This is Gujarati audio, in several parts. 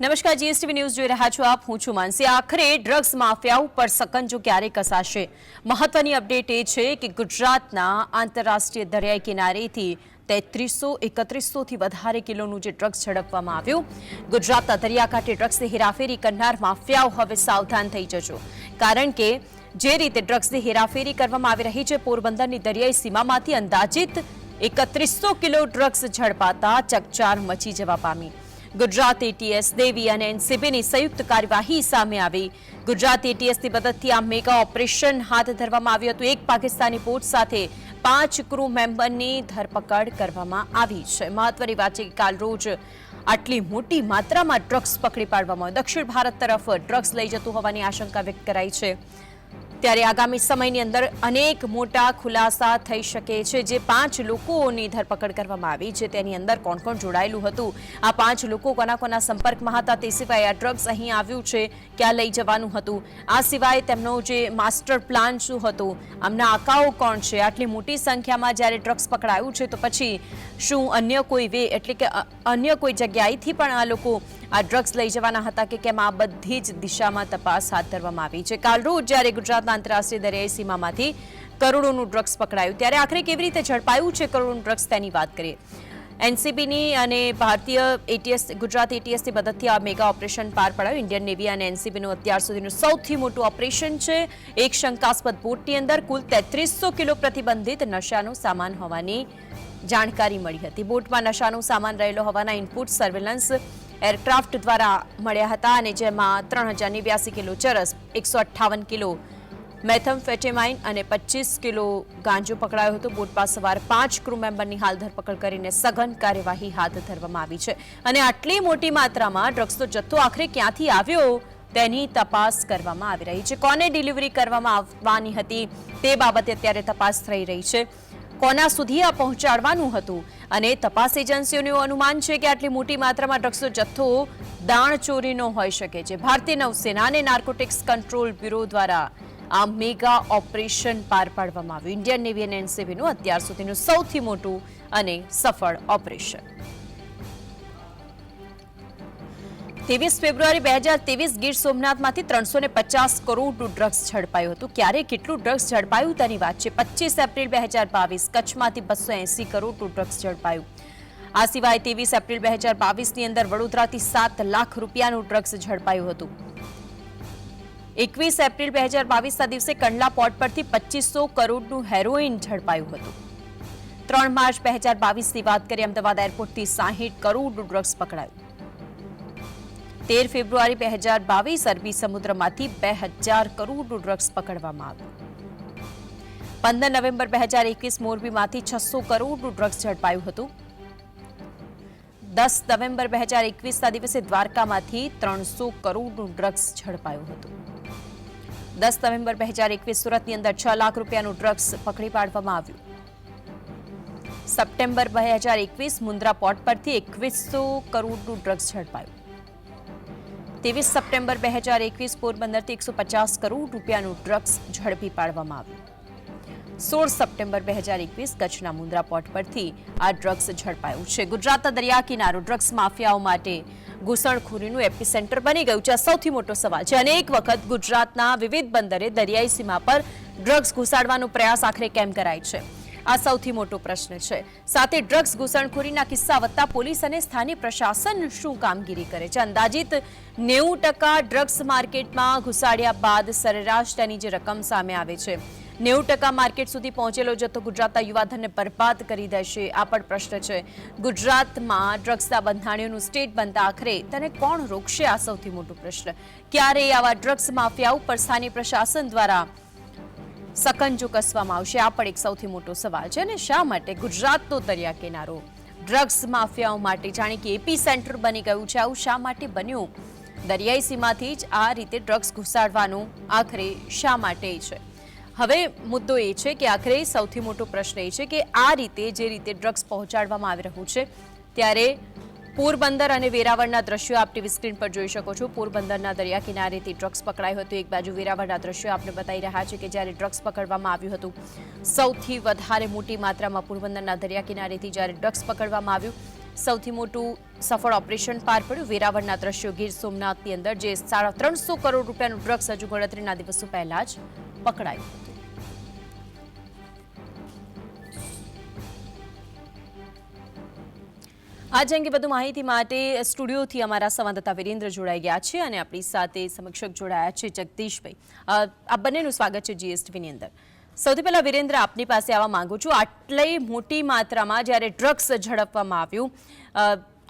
નમસ્કાર, જીએસટીવી ન્યૂઝ જોઈ રહ્યા છો આપ. હું છું માનસી. આખરે ડ્રગ્સ માફિયા ઉપર સકંજો ક્યારે કસાશે? મહત્વની અપડેટ એ છે કે ગુજરાતના આંતરરાષ્ટ્રીય દરિયાઈ કિનારેથી તેત્રીસો એકત્રીસોથી વધારે કિલોનું જે ડ્રગ્સ ઝડપવામાં આવ્યું, ગુજરાતના દરિયાકાંઠે ડ્રગ્સની હેરાફેરી કરનાર માફિયાઓ હવે સાવધાન થઈ જજો. કારણ કે જે રીતે ડ્રગ્સની હેરાફેરી કરવામાં આવી રહી છે, પોરબંદરની દરિયાઈ સીમામાંથી અંદાજિત એકત્રીસો કિલો ડ્રગ્સ ઝડપાતા ચકચાર મચી જવા પામી. ગુજરાત એટીએસ દેવી અને એનસીબીની સંયુક્ત કાર્યવાહી સામે આવી. ગુજરાત એટીએસની મદદથી આ મેગા ઓપરેશન હાથ ધરવામાં આવ્યું હતું. એક પાકિસ્તાની બોટ સાથે પાંચ ક્રૂ મેમ્બરની ધરપકડ કરવામાં આવી છે. મહત્વની વાત છે કે કાલ રોજ આટલી મોટી માત્રામાં ડ્રગ્સ પકડી પાડવામાં. દક્ષિણ ભારત તરફ ડ્રગ્સ લઈ જતું હોવાની આશંકા વ્યક્ત કરાઈ છે. ત્યારે આગામી સમયની અંદર અનેક મોટા ખુલાસા થઈ શકે છે જે પાંચ લોકોની ધરપકડ કરવામાં આવી છે. તેની અંદર કોણ કોણ જોડાયેલું હતું? આ પાંચ લોકો કોના કોના સંપર્કમાં હતા? તે સિવાય આ ડ્રગ્સ અહીં આવ્યું છે, ક્યાં લઈ જવાનું હતું? આ સિવાય તેમનો જે માસ્ટર પ્લાન શું હતો? આમના આકાઓ કોણ છે? આટલી મોટી સંખ્યામાં જ્યારે ડ્રગ્સ પકડાયું છે, તો પછી શું અન્ય કોઈ વે એટલે કે અન્ય કોઈ જગ્યાએથી પણ આ લોકો આ ડ્રગ્સ લઈ જવાના હતા કે કેમ આ બધી જ દિશામાં તપાસ હાથ ધરવામાં આવી છે. કાલ રોજ જ્યારે ગુજરાતના આંતરરાષ્ટ્રીય દરિયાઈ સીમામાંથી કરોડોનું ડ્રગ્સ પકડાયું, ત્યારે આખરે કેવી રીતે ઝડપાયું છે કરોડોનું ડ્રગ્સ તેની વાત કરીએ. એનસીબીની અને ભારતીય એટીએસ, ગુજરાત એટીએસની મદદથી આ મેગા ઓપરેશન પાર પડાયું. ઇન્ડિયન નેવી અને એનસીબીનું અત્યાર સુધીનું સૌથી મોટું ઓપરેશન છે. એક શંકાસ્પદ બોટની અંદર કુલ તેત્રીસો કિલો પ્રતિબંધિત નશાનો સામાન હોવાની જાણકારી મળી હતી. બોટમાં નશાનો સામાન રહેલો હોવાના ઇનપુટ સર્વેલન્સ એરક્રાફ્ટ દ્વારા મળ્યા હતા અને જેમાં ત્રણ હજાર નેવ્યાસી કિલો ચરસ, એકસો અઠ્ઠાવન કિલો મેથમફેટેમાઇન અને પચીસ કિલો ગાંજો પકડાયો હતો. બોટ પર સવાર પાંચ ક્રૂ મેમ્બરની હાલ ધરપકડ કરીને સઘન કાર્યવાહી હાથ ધરવામાં આવી છે. અને આટલી મોટી માત્રામાં ડ્રગ્સનો જથ્થો આખરે ક્યાંથી આવ્યો તેની તપાસ કરવામાં આવી રહી છે. કોને ડિલિવરી કરવામાં આવવાની હતી તે બાબતે અત્યારે તપાસ થઈ રહી છે. કોના સુધી આ પહોંચાડવાનું હતું? અને તપાસ એજન્સીઓનું અનુમાન છે કે આટલી મોટી માત્રામાં ડ્રગ્સનો જથ્થો દાણ ચોરીનો હોઈ શકે છે. ભારતીય નૌસેના અને નાર્કોટિક્સ કંટ્રોલ બ્યુરો દ્વારા આ મેગા ઓપરેશન પાર પાડવામાં આવ્યું. ઇન્ડિયન નેવી અને એનસીબીનું અત્યાર સુધીનું સૌથી મોટું અને સફળ ઓપરેશન. ત્રેવીસ ફેબ્રુઆરી બે હજાર ત્રેવીસ ગીર સોમનાથમાંથી ત્રણસો ને પચાસ કરોડનું ડ્રગ્સ ઝડપાયું હતું. ક્યારે કેટલું ડ્રગ્સ ઝડપાયું તેની વાત છે. પચીસ એપ્રિલ બે હજાર બાવીસ કચ્છમાંથી બસો એસી કરોડનું ડ્રગ્સ ઝડપાયું. આ સિવાય ત્રેવીસ એપ્રિલ બે હજાર બાવીસની અંદર વડોદરાથી સાત લાખ રૂપિયાનું ડ્રગ્સ ઝડપાયું હતું. એકવીસ એપ્રિલ બે હજાર બાવીસના દિવસે કંડલા પોર્ટ પરથી પચીસો કરોડનું હેરોઇન ઝડપાયું હતું. ત્રણ માર્ચ બે હજાર બાવીસની વાત કરીએ, અમદાવાદ એરપોર્ટથી સાહીઠ કરોડનું ડ્રગ્સ પકડાયું. તેર ફેબ્રુઆરી બે હજાર બાવીસ અરબી સમુદ્રમાંથી બે હજાર કરોડનું ડ્રગ્સ પકડવામાં આવ્યું. પંદર નવેમ્બર બે હજાર એકવીસ મોરબીમાંથી છસો કરોડનું ડ્રગ્સ ઝડપાયું હતું. દસ નવેમ્બર બે હજાર એકવીસના દિવસે દ્વારકામાંથી ત્રણસો કરોડનું ડ્રગ્સ ઝડપાયું હતું. દસ નવેમ્બર બે હજાર એકવીસ સુરતની અંદર છ લાખ રૂપિયાનું ડ્રગ્સ પકડી પાડવામાં આવ્યું. સપ્ટેમ્બર બે હજાર એકવીસ મુન્દ્રા પોર્ટ પરથી એકવીસો કરોડનું ડ્રગ્સ ઝડપાયું. ત્રેવીસ સપ્ટેમ્બર બે હજાર એકવીસ પોરબંદરથી એકસો પચાસ કરોડ રૂપિયાનું ડ્રગ્સ ઝડપી પાડવામાં આવ્યું. સોળ સપ્ટેમ્બર બે હજાર એકવીસ કચ્છના મુન્દ્રા પોર્ટ પરથી આ ડ્રગ્સ ઝડપાયું છે. ગુજરાતના દરિયા કિનારો ડ્રગ્સ માફિયાઓ માટે ઘૂસણખોરીનું એપિસેન્ટર બની ગયું છે. આ સૌથી મોટો સવાલ છે. અનેક વખત ગુજરાતના વિવિધ બંદરે દરિયાઈ સીમા પર ડ્રગ્સ ઘુસાડવાનો પ્રયાસ આખરે કેમ કરાય છે? આ સૌથી મોટો પ્રશ્ન છે. સાથે ડ્રગ્સ ઘૂસણખોરીના કિસ્સા વધતા પોલીસ અને સ્થાનિક પ્રશાસન શું કામગીરી કરે છે? અંદાજિત નેવું ટકા ડ્રગ્સ માર્કેટમાં ઘુસાડ્યા બાદ સરેરાશ તેની જે રકમ સામે આવે છે. નેવું ટકા માર્કેટ સુધી પહોંચેલો જથ્થો ગુજરાતના યુવાધનને બરબાદ કરી દેશે, આ પણ પ્રશ્ન છે. ગુજરાતમાં ડ્રગ્સના બંધાણીઓનું સ્ટેટ બનતા આખરે તેને કોણ રોકશે? આ સૌથી મોટો પ્રશ્ન. ક્યારે આવા ડ્રગ્સ માફિયા ઉપર સ્થાનિક પ્રશાસન દ્વારા સકંજો કસવામાં આવશે. આ પણ એક સૌથી મોટો સવાલ છે અને શા માટે ગુજરાતનો દરિયા કિનારો? ડ્રગ્સ માફિયાઓ માટે જાણે કે એપી સેન્ટર બની ગયું છે. આવું શા માટે બન્યું? દરિયાઈ સીમાથી જ આ રીતે ડ્રગ્સ ઘુસાડવાનું આખરે શા માટે છે? હવે મુદ્દો એ છે કે આખરે સૌથી મોટો પ્રશ્ન એ છે કે આ રીતે જે રીતે ડ્રગ્સ પહોંચાડવામાં આવી રહ્યું છે, ત્યારે પોરબંદર અને વેરાવળના દ્રશ્યો આપ ટીવી સ્ક્રીન પર જોઈ શકો છો. પોરબંદરના દરિયા કિનારેથી ડ્રગ્સ પકડાયું હતું. એક બાજુ વેરાવળના દ્રશ્યો આપને બતાવી રહ્યા છે કે જ્યારે ડ્રગ્સ પકડવામાં આવ્યું હતું, સૌથી વધારે મોટી માત્રામાં પોરબંદરના દરિયા કિનારેથી જ્યારે ડ્રગ્સ પકડવામાં આવ્યું, સૌથી મોટું સફળ ઓપરેશન પાર પડ્યું. વેરાવળના દ્રશ્યો ગીર સોમનાથની અંદર, જે સાડા ત્રણસો કરોડ રૂપિયાનું ડ્રગ્સ હજુ ગણતરીના દિવસો પહેલા જ પકડાયું હતું. આજ અંગે વધુ માહિતી માટે સ્ટુડિયોથી અમારા સંવાદદાતા વિરેન્દ્ર જોડાઈ ગયા છે અને આપણી સાથે સમક્ષક જોડાયા છે જગદીશભાઈ. આ બંનેનું સ્વાગત છે જીએસટીની અંદર. સૌથી પહેલા વિરેન્દ્ર, આપની પાસે આવવા માંગુ છું. આટલી મોટી માત્રામાં જ્યારે ડ્રગ્સ ઝડપવામાં આવ્યું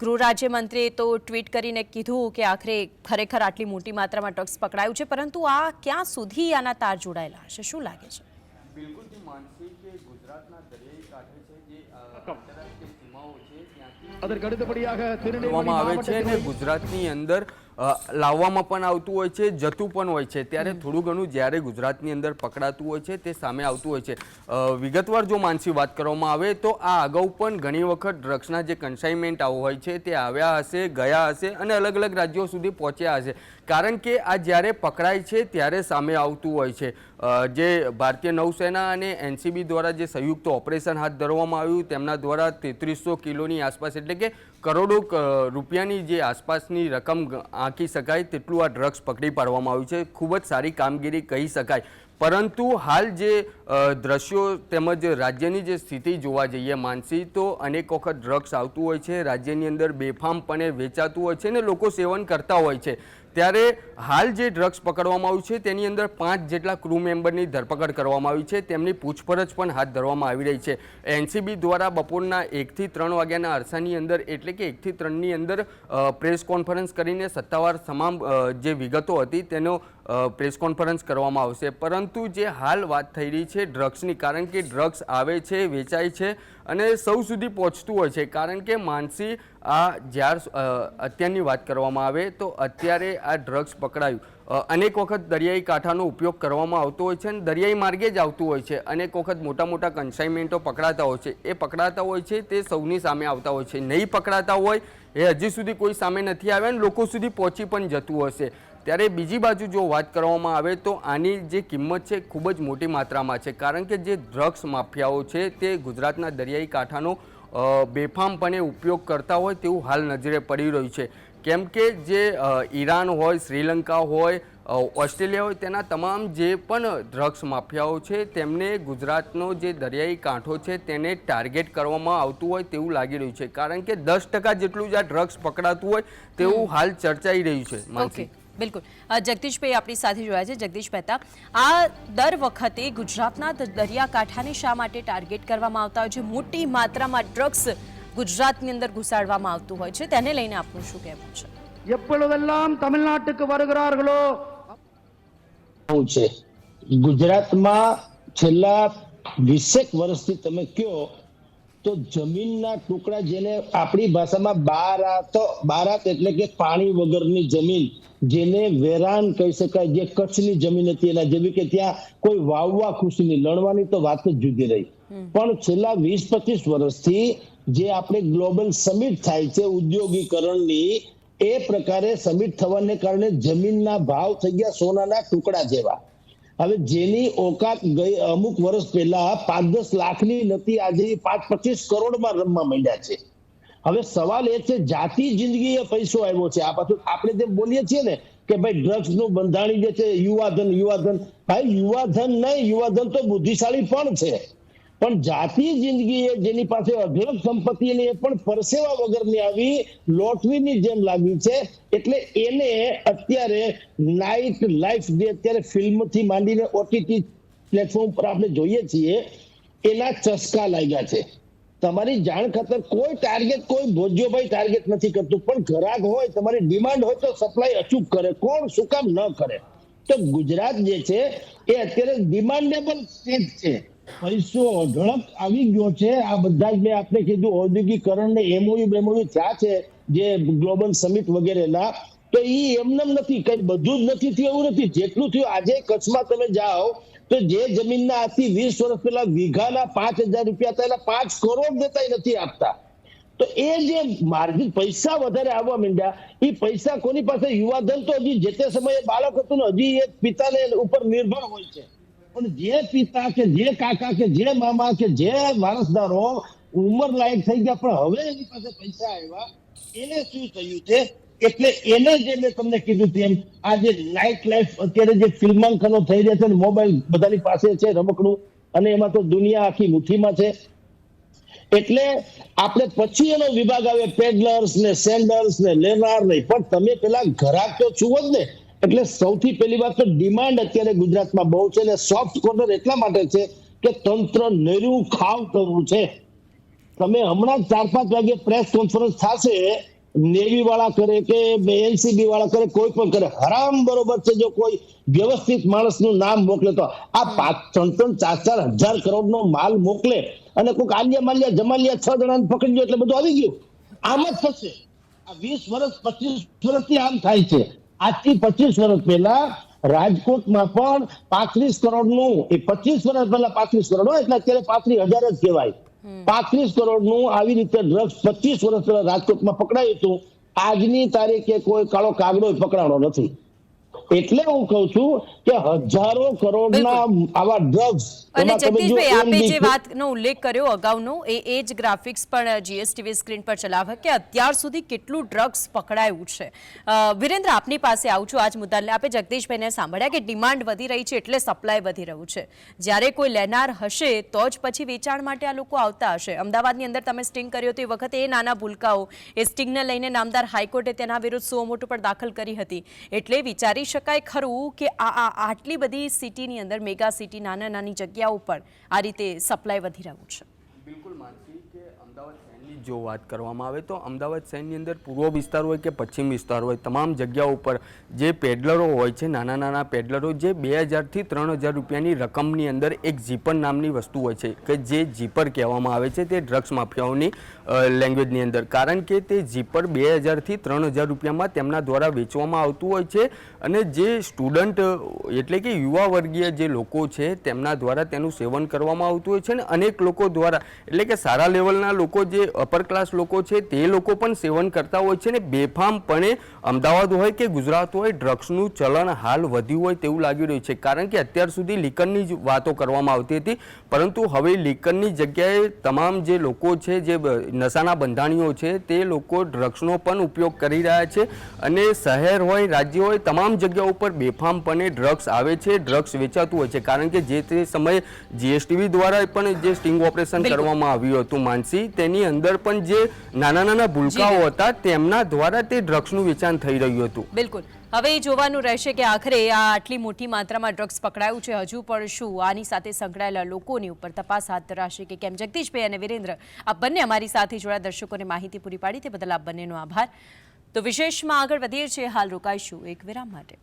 ગૃહ રાજ્યમંત્રીએ તો ટ્વીટ કરીને કીધું કે આખરે ખરેખર આટલી મોટી માત્રામાં ડ્રગ્સ પકડાયું છે, પરંતુ આ ક્યાં સુધી આના તાર જોડાયેલા હશે? શું લાગે છે? બિલકુલથી માનસી કે ગુજરાતના દરિયાઈ કાંઠે છે જે અ, આંતરરાષ્ટ્રીય સીમાઓ છે ત્યાંથી அதற்கு அடுத்தபடியாக திருநெல்வேலி કરવામાં આવે છે અને மாவட்டத்தில் ગુજરાતની અંદર અ, લાવવામાં પણ આવતું હોય છે જતું પણ હોય છે ત્યારે થોડું ઘણું જ્યારે ગુજરાતની અંદર પકડાતું હોય છે તે સામે આવતું હોય છે અ, વિગતવાર જો માનસી વાત કરવામાં આવે તો આ અગાઉ પણ ઘણી વખત ડ્રગ્સના જે કન્સાઇનમેન્ટ આવો હોય છે તે આવ્યા હશે ગયા હશે અને અલગ અલગ રાજ્યો સુધી પહોંચ્યા હશે કારણ કે આ જ્યારે પકડાય છે, ત્યારે સામે આવતું હોય છે. જે ભારતીય નૌસેના અને એનસીબી દ્વારા જે સંયુક્ત ઓપરેશન હાથ ધરવામાં આવ્યું, તેમના દ્વારા તેત્રીસો કિલોની આસપાસ, એટલે કે કરોડો રૂપિયાની જે આસપાસની રકમ આંકી શકાય તેટલું આ ડ્રગ્સ પકડી પાડવામાં આવ્યું છે. ખૂબ જ સારી કામગીરી કહી શકાય. પરંતુ હાલ જે દ્રશ્યો તેમજ રાજ્યની જે સ્થિતિ જોવા જઈએ માનસી, તો અનેક વખત ડ્રગ્સ આવતું હોય છે. રાજ્યની અંદર બેફામપણે વેચાતું હોય છે ને લોકો સેવન કરતા હોય છે. ત્યારે હાલ જે ડ્રગ્સ પકડવામાં આવ્યું છે, તેની અંદર પાંચ જેટલા ક્રૂ મેમ્બરની ધરપકડ કરવામાં આવી છે. તેમની પૂછપરછ પણ હાથ ધરવામાં આવી રહી છે. એનસીબી દ્વારા બપોરના એકથી ત્રણ વાગ્યાના અરસાની અંદર, એટલે કે એકથી ત્રણની અંદર પ્રેસ કોન્ફરન્સ કરીને સત્તાવાર તમામ જે વિગતો હતી, તેનો પ્રેસ કોન્ફરન્સ કરવામાં આવશે. પરંતુ જે હાલ વાત થઈ રહી છે ડ્રગ્સની, કારણ કે ડ્રગ્સ આવે છે, વેચાય છે અને સૌ સુધી પહોંચતું હોય છે. કારણ કે માનસી આ જ્યાર અત્યારની વાત કરવામાં આવે તો અત્યારે આ ડ્રગ્સ પકડાયું. અનેક વખત દરિયાઈ કાંઠાનો ઉપયોગ કરવામાં આવતો હોય છે અને દરિયાઈ માર્ગે જ આવતું હોય છે. અનેક વખત મોટા મોટા કન્સાઇનમેન્ટો પકડાતા હોય છે. એ પકડાતા હોય છે, તે સૌની સામે આવતા હોય છે. નહીં પકડાતા હોય, એ હજી સુધી કોઈ સામે નથી આવ્યા અને લોકો સુધી પહોંચી પણ જતું હશે. ત્યારે બીજી બાજુ જો વાત કરવામાં આવે તો આની જે કિંમત છે ખૂબ જ મોટી માત્રામાં છે. કારણ કે જે ડ્રગ્સ માફિયાઓ છે તે ગુજરાતના દરિયાઈ કાંઠાનો બેફામપણે ઉપયોગ કરતા હોય તેવું હાલ નજરે પડી રહ્યું છે. કેમ કે જે ઈરાન હોય શ્રીલંકા હોય ઓસ્ટ્રેલિયા હોય તેના તમામ જે પણ ડ્રગ્સ માફિયાઓ છે તેમને ગુજરાતનો જે દરિયાઈ કાંઠો છે તેને ટાર્ગેટ કરવામાં આવતું હોય તેવું લાગી રહ્યું છે. કારણ કે દસ ટકા જેટલું જ આ ડ્રગ્સ પકડાતું હોય તેવું હાલ ચર્ચાઈ રહ્યું છે માનસી. ઓકે. બિલકુલ અ, જગદીશભાઈ આપણી સાથે જોડાયા છે જગદીશ મહેતા આ દર વખતે ગુજરાતના દ- દરિયાકાંઠાને શા માટે ટાર્ગેટ કરવામાં આવતા હોય છે મોટી માત્રામાં ડ્રગ્સ ગુજરાતની અંદર ઘુસાડવામાં આવતું હોય છે તેને લઈને આપનું શું કહેવું છે எப்பொழுதெல்லாம் தமிழ்நாட்டுக்கு வருகிறார்களோ શું છે ગુજરાતમાં છેલ્લા વીસેક વર્ષથી તમે કયો તો જમીનના ટુકડા જેને આપણી ભાષામાં બારાત બારાત એટલે કે પાણી વગરની જમીન જેને વેરાન કહી શકાય જે કચ્છની જમીન હતી એના જેવી કે ત્યાં કોઈ વાવવા ખુશી નહીં. લણવાની તો વાત જ જુદી રહી. પણ છેલ્લા વીસ પચીસ વર્ષથી જે આપણે ગ્લોબલ સમિટ થાય છે ઉદ્યોગીકરણની એ પ્રકારે સમિટ થવાને કારણે જમીનના ભાવ થઈ ગયા સોનાના ટુકડા જેવા. હવે જેની ઓકાત ગઈ અમુક વર્ષ પહેલા પાંચ દસ લાખની નથી આજે પાંચ પચીસ કરોડમાં રમવા માંડ્યા છે. હવે સવાલ એ છે, જાતિ જિંદગી એ પૈસો આવ્યો છે. આ પાછું આપણે જેમ બોલીએ છીએ ને કે ભાઈ ડ્રગ્સનું બંધાણી જે છે, યુવાધન યુવાધન. ભાઈ, યુવાધન નહીં, યુવાધન તો બુદ્ધિશાળી પણ છે. પણ જાતીય જિંદગી એ જેની પાસે અઢળક સંપત્તિ એની એ પણ પરસેવા વગરની આવી લોટરીની જેમ લાગી છે, એટલે એને અત્યારે નાઇટ લાઈફ જે અત્યારે ફિલ્મથી માંડીને ઓટીટી પ્લેટફોર્મ પર આપણે જોઈએ છીએ, એના ચસ્કા લાગ્યા છે. તમારી જાણ ખાતર કોઈ ટાર્ગેટ કોઈ ભોજ્યોભાઈ ટાર્ગેટ નથી કરતું, પણ ગ્રાહક હોય, તમારી ડિમાન્ડ હોય તો સપ્લાય અચૂક કરે. કોણ શું કામ ન કરે? તો ગુજરાત જે છે, એ અત્યારે ડિમાન્ડેબલ સ્ટેટ છે. પૈસો અઢળક આવી ગયો છે. આ બધા જ મેં આપને કીધું ઔદ્યોગિકરણ ને એમઓયુ બેમોયુ થયા છે, જે ગ્લોબલ સમિટ વગેરેના. તો એ એમને નથી, કઈ બધું જ નથી થયું, એવું નથી. જેટલું થયું, આજે કચ્છમાં તમે જાઓ, તો જે જમીનના આજથી વીસ વર્ષ પહેલા વીઘાના પાંચ હજાર રૂપિયા હતા, એના પાંચ કરોડ દેતા નથી આપતા. તો એ જે માર્જિન પૈસા વધારે આવવા માંડ્યા એ પૈસા કોની પાસે? યુવાધન તો હજી જે તે સમયે બાળક હતું ને, હજી એ પિતાને ઉપર નિર્ભર હોય છે. પણ જે પિતા કે જે કાકા કે જે મામા કે જે વારસદારો ઉંમર લાયક થઈ ગયા, પણ હવે એની પાસે પૈસા આવ્યા, એને શું થયું છે? એટલે એને જે મેં તમને કીધું તેમ, આ જે નાઇટ લાઈફ અત્યારે જે ફિલ્માંકનો થઈ રહ્યા છે ને મોબાઈલ બધાની પાસે છે રમકડું, અને એમાં તો દુનિયા આખી મુઠ્ઠીમાં છે. એટલે આપણે પછી એનો વિભાગ આવે પેડલર્સ ને સેન્ડર્સ ને લેનાર નહીં, પણ તમે પેલા ઘરાક તો છુઓ જ ને એટલે સૌથી પહેલી વાત તો ડિમાન્ડ અત્યારે ગુજરાતમાં બહુ છે અને સોફ્ટ કોર્નર એટલા માટે છે કે તંત્ર નેરું ખાવ કરવું છે. તમે હમણાં ચાર પાંચ વાગે પ્રેસ કોન્ફરન્સ થશે નેવી વાળા કરે કે એનસીબી વાળા કરે, કોઈ પણ કરે, હરામ બરોબર છે જો કોઈ વ્યવસ્થિત માણસનું નામ મોકલે તો. આ પાંચ, ત્રણ ત્રણ, ચાર ચાર હજાર કરોડનો માલ મોકલે અને કોઈક આલિયા માલિયા, જમાલિયા છ જણાને પકડી ગયો એટલે બધું આવી ગયું. આમ જ થશે. આ વીસ વર્ષ, પચીસ વર્ષથી આમ થાય છે. આજથી પચીસ વર્ષ પહેલા રાજકોટમાં પણ પાંત્રીસ કરોડનું એ પચીસ વર્ષ પહેલા પાંત્રીસ કરોડ હોય એટલે અત્યારે પાંત્રીસ હજાર જ કહેવાય. પાંત્રીસ કરોડનું આવી રીતે ડ્રગ્સ પચીસ વર્ષ પહેલા રાજકોટમાં પકડાયું હતું. આજની તારીખે કોઈ કાળો કાગડો પકડાણો નથી. એટલે હું કહું છું કે હજારો કરોડના આવા ડ્રગ્સ અને જગદીશભાઈ આપે જે વાતનો ઉલ્લેખ કર્યો અગાઉનો એ એ જ ગ્રાફિક્સ પણ જીએસટીવી સ્ક્રીન પર ચલાવે કે અત્યાર સુધી કેટલું ડ્રગ્સ પકડાયું છે. વિરેન્દ્ર આપની પાસે આવું છું આજ મુદ્દાને આપે જગદીશભાઈને સાંભળ્યા કે ડિમાન્ડ વધી રહી છે એટલે સપ્લાય વધી રહ્યું છે. જ્યારે કોઈ લેનાર હશે તો જ પછી વેચાણ માટે આ લોકો આવતા હશે. અમદાવાદની અંદર તમે સ્ટિંગ કર્યો તો એ વખતે એ નાના ભૂલકાઓ એ સ્ટિંગને લઈને નામદાર હાઈકોર્ટે તેના વિરુદ્ધ સુઓ મોટું પણ દાખલ કરી હતી. એટલે વિચારી શકાય ખરું કે આ આટલી બધી સિટીની અંદર, મેગા સિટી નાના નાની જગ્યાઓ પર આ રીતે સપ્લાય વધી રહ્યું છે? બિલકુલ માનસી કે અમદાવાદ શહેરની જો વાત કરવામાં આવે તો અમદાવાદ શહેરની અંદર પૂર્વ વિસ્તાર હોય કે પશ્ચિમ વિસ્તાર હોય, તમામ જગ્યાઓ ઉપર જે પેડલરો હોય છે, નાના નાના પેડલરો જે બે હજારથી ત્રણ હજાર રૂપિયાની રકમની અંદર એક જીપર નામની વસ્તુ હોય છે, કે જે જીપર કહેવામાં આવે છે તે ડ્રગ્સ માફિયાઓની લેંગ્વેજની અંદર. કારણ કે તે જીપર બે હજારથી ત્રણ હજાર રૂપિયામાં તેમના દ્વારા વેચવામાં આવતું હોય છે અને જે સ્ટુડન્ટ, એટલે કે યુવા વર્ગીય જે લોકો છે તેમના દ્વારા તેનું સેવન કરવામાં આવતું હોય છે અને અનેક લોકો દ્વારા, એટલે કે સારા લેવલના લોકો જે અપર ક્લાસ લોકો છે તે લોકો પણ સેવન કરતા હોય છે ને બેફામપણે અમદાવાદ હોય કે ગુજરાત હોય ડ્રગ્સનું ચલણ હાલ વધ્યું હોય તેવું લાગી રહ્યું છે. કારણ કે અત્યાર સુધી લીકરની જ વાતો કરવામાં આવતી હતી પરંતુ હવે લીકરની જગ્યાએ તમામ જે લોકો છે જે નશાના બંધાણીઓ છે તે લોકો ડ્રગ્સનો પણ ઉપયોગ કરી રહ્યા છે અને શહેર હોય રાજ્ય હોય તમામ જગ્યાઓ ઉપર બેફામપણે ડ્રગ્સ આવે છે ડ્રગ્સ વેચાતું હોય છે. કારણ કે જે તે સમયે જીએસટીવી દ્વારા પણ જે સ્ટિંગ ઓપરેશન કરવામાં આવ્યું હતું માનસી તેની અંદર પણ જે નાના નાના ભૂલકાઓ હતા તેમના દ્વારા તે ડ્રગ્સનું વેચાણ થઈ રહ્યું હતું. બિલકુલ. હવે એ જોવાનું રહેશે કે આખરે આ આટલી મોટી માત્રામાં ડ્રગ્સ પકડાયું છે હજુ પણ શું? આની સાથે સંકળાયેલા લોકોની ઉપર તપાસ હાથ ધરાશે કે કેમ? જગદીશભાઈ અને વિરેન્દ્ર આ બંને અમારી સાથે જોડા દર્શકોને માહિતી પૂરી પાડી તે બદલ આપ બંનેનો આભાર. તો વિશેષમાં આગળ વધીએ છીએ હાલ રોકાઈશું એક વિરામ માટે.